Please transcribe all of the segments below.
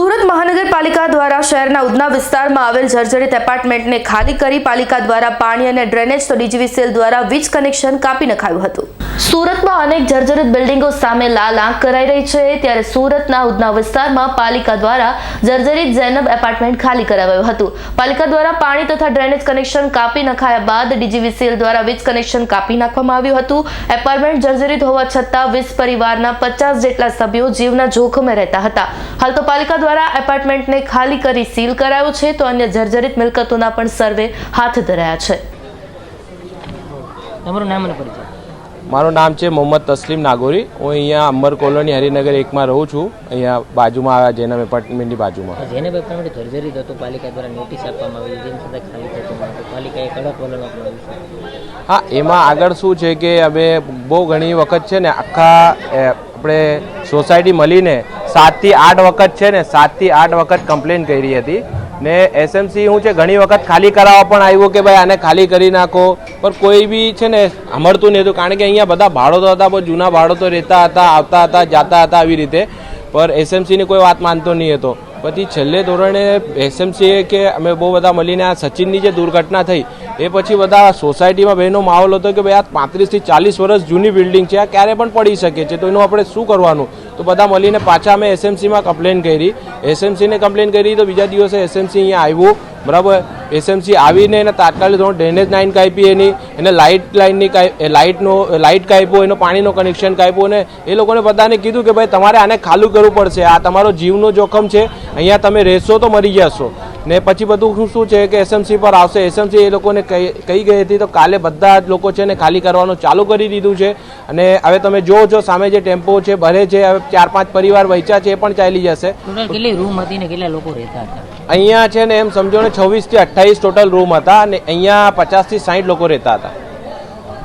સુરત મહાનગરપાલિકા દ્વારા શહેરના ઉધના વિસ્તારમાં આવેલ જર્જરિત એપાર્ટમેન્ટને ખાલી કરી પાલિકા દ્વારા પાણી અને ડ્રેનેજ તો ડીજીવીસીએલ દ્વારા વીજ કનેક્શન કાપી નખાયું હતું. સુરતમાં અનેક જર્જરિત બિલ્ડિંગો સામે લાલ આંખ કરાઈ રહી છે. ત્યારે સુરતના ઉધના વિસ્તારમાં પાલિકા દ્વારા જર્જરિત જૈનબ એપાર્ટમેન્ટ ખાલી કરાવાયું હતું. પાલિકા દ્વારા પાણી તથા ડ્રેનેજ કનેક્શન કાપી નખાયા બાદ ડીજીવીસીએલ દ્વારા વીજ કનેક્શન કાપી નાખવામાં આવ્યું હતું. એપાર્ટમેન્ટ જર્જરિત હોવા છતાં વીસ પરિવારના પચાસ જેટલા સભ્યો જીવના જોખમે રહેતા હતા. હાલ તો પાલિકા દ્વારા એપાર્ટમેન્ટને ખાલી કરી સીલ કરાયું છે તો અન્ય જર્જરિત મિલકતોના પણ સર્વે હાથ ધરાયા છે. તમારું નામ અને પરિચય? મારું નામ છે મોહમ્મદ તસ્લીમ નાગોરી. હું અહીંયા અંબર કોલોની હરિનગર એકમાં રહું છું. અહીંયા બાજુમાં આવ્યા જેનમ એપાર્ટમેન્ટની બાજુમાં. જેને એપાર્ટમેન્ટ જર્જરિત હતું પાલિકા દ્વારા નોટિસ આપવામાં આવી તેમ છતાં ખાલી થતું નહોતું પાલિકાએ કડક વલણ અપનાવ્યું છે. હા એમાં આગળ શું છે કે અમે બહુ ઘણી વખત છે ને આખા આપણે સોસાયટી મળીને સાતથી આઠ વખત છે ને સાતથી આઠ વખત કમ્પ્લેન કરી હતી. ને એસએમસી હું છે ઘણી વખત ખાલી કરાવવા પણ આવ્યું કે ભાઈ આને ખાલી કરી નાખો. પણ કોઈ બી છે ને સાંભળતું નહીં હતું. કારણ કે અહીંયા બધા ભાડો હતા પણ જૂના ભાડો તો રહેતા હતા, આવતા હતા, જાતા હતા આવી રીતે. પર એસએમસીની કોઈ વાત માનતો નહીં હતો. પછી છેલ્લે ધોરણે એસએમસીએ કે અમે બહુ બધા મળીને આ સચિનની જે દુર્ઘટના થઈ, એ પછી બધા સોસાયટીમાં બહેનો માહોલ હતો કે ભાઈ આ પાંત્રીસથી ચાલીસ વર્ષ જૂની બિલ્ડિંગ છે, આ ક્યારે પણ પડી શકે છે? તો એનું આપણે શું કરવાનું? તો બધા મળીને પાછા અમે એસએમસીમાં કમ્પ્લેન કરી. એસએમસીને કમ્પ્લેન કરી તો બીજા દિવસે એસએમસી અહીંયા આવ્યું. બરાબર? એસએમસી આવીને એને તાત્કાલિક ધોરણ ડ્રેનેજ લાઇન કાપી એની, એને લાઇટ લાઇનની લાઇટનો લાઇટ કાપ્યો, એનો પાણીનો કનેક્શન કાપ્યું અને એ લોકોને બધાને કીધું કે ભાઈ તમારે આને ખાલું કરવું પડશે. આ તમારો જીવનો જોખમ છે. અહીંયા તમે રહેશો તો મરી જશો. ને પછી બધું શું શું છે કે એસએમસી પર આવશે. એસએમસી એ લોકોને કહી કહી ગઈ હતી તો કાલે બધા જ લોકો છે ને ખાલી કરવાનું ચાલુ કરી દીધું છે. અને હવે તમે જુઓ છો સામે જે ટેમ્પો છે ભરે છે હવે ચાર પાંચ પરિવાર વહેંચ્યા છે એ પણ ચાલી જશે. કેટલી રૂમ હતી ને કેટલા લોકો રહેતા હતા? અહીંયા છે ને એમ સમજો ને છવ્વીસથી અઠ્ઠાવીસ ટોટલ રૂમ હતા અને અહીંયા પચાસથી સાઠ લોકો રહેતા હતા.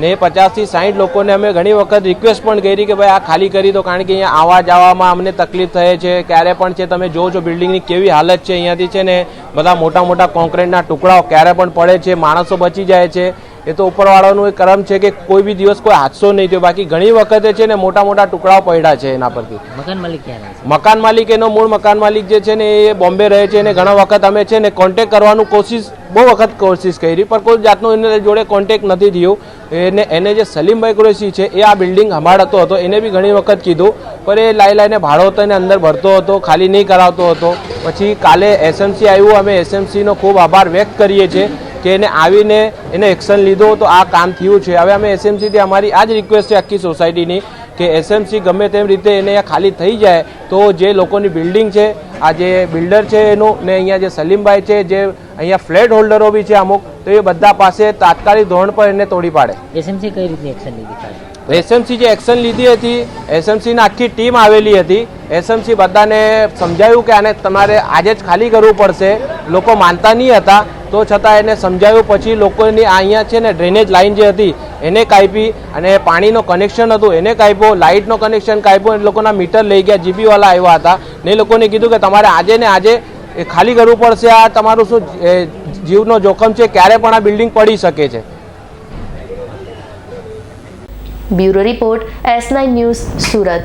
ને પચાસથી સાઠ લોકોને અમે ઘણી વખત રિક્વેસ્ટ પણ કરી કે ભાઈ આ ખાલી કરી દો, કારણ કે અહીંયા આવવા જવામાં અમને તકલીફ થઈ છે. ક્યારે પણ છે, તમે જોવો છો બિલ્ડિંગની કેવી હાલત છે અહીંયાથી છે ને, બધા મોટા મોટા કોન્ક્રીટના ટુકડાઓ ક્યારે પણ પડે છે, માણસો બચી જાય છે. એ તો ઉપરવાળાનું એ કરમ છે કે કોઈ બી દિવસ કોઈ હાદસો નહીં થયો. બાકી ઘણી વખતે છે ને મોટા મોટા ટુકડાઓ પડ્યા છે એના પરથી. મકાન માલિક મકાન માલિક એનો મૂળ મકાન માલિક જે છે ને એ બોમ્બે રહે છે અને ઘણા વખત અમે છે ને કોન્ટેક કરવાનું કોશિશ બહુ વખત કોશિશ કરી પણ કોઈ જાતનું એને જોડે કોન્ટેક નથી થયો. એને એને જે સલીમભાઈ કુરેશી છે એ આ બિલ્ડિંગ હમાડતો હતો એને બી ઘણી વખત કીધું. પણ એ લાઈ લાઈને ભાડો હતો એને અંદર ભરતો હતો ખાલી નહીં કરાવતો હતો. પછી કાલે એસએમસી આવ્યું અમે એસએમસીનો ખૂબ આભાર વ્યક્ત કરીએ છીએ. કે એને આવીને એને એક્શન લીધો તો આ કામ થયું છે. હવે અમે એસએમસીથી અમારી આ જ રિક્વેસ્ટ છે આખી સોસાયટીની કે એસએમસી ગમે તેમ રીતે એને ખાલી થઈ જાય તો જે લોકોની બિલ્ડિંગ છે આ જે બિલ્ડર છે એનું ને અહીંયા જે સલીમભાઈ છે જે અહીંયા ફ્લેટ હોલ્ડરો બી છે અમુક તો એ બધા પાસે તાત્કાલિક ધોરણ પર એને તોડી પાડે. એસએમસી કઈ રીતે એક્શન લીધી એસએમસી જે એક્શન લીધી હતી એસએમસીની આખી ટીમ આવેલી હતી. એસએમસી બધાને સમજાયું કે આને તમારે આજે જ ખાલી કરવું પડશે. લોકો માનતા નહીં હતા. તો છતાં એને સમજાવ્યું પછી લોકોની અહીંયા છે ને ડ્રેનેજ લાઇન જે હતી, એને કાપી અને પાણીનો કનેક્શન હતું, એને કાપ્યો લાઇટનો કનેક્શન કાપ્યો એ લોકોના મીટર લઈ ગયા જીબીવાલા આવ્યા હતા. ને એ લોકોને કીધું કે તમારે આજે ને આજે એ ખાલી કરવું પડશે આ તમારું શું જીવનો જોખમ છે, ક્યારે પણ આ બિલ્ડિંગ પડી શકે છે. Bureau report S nine news Surat.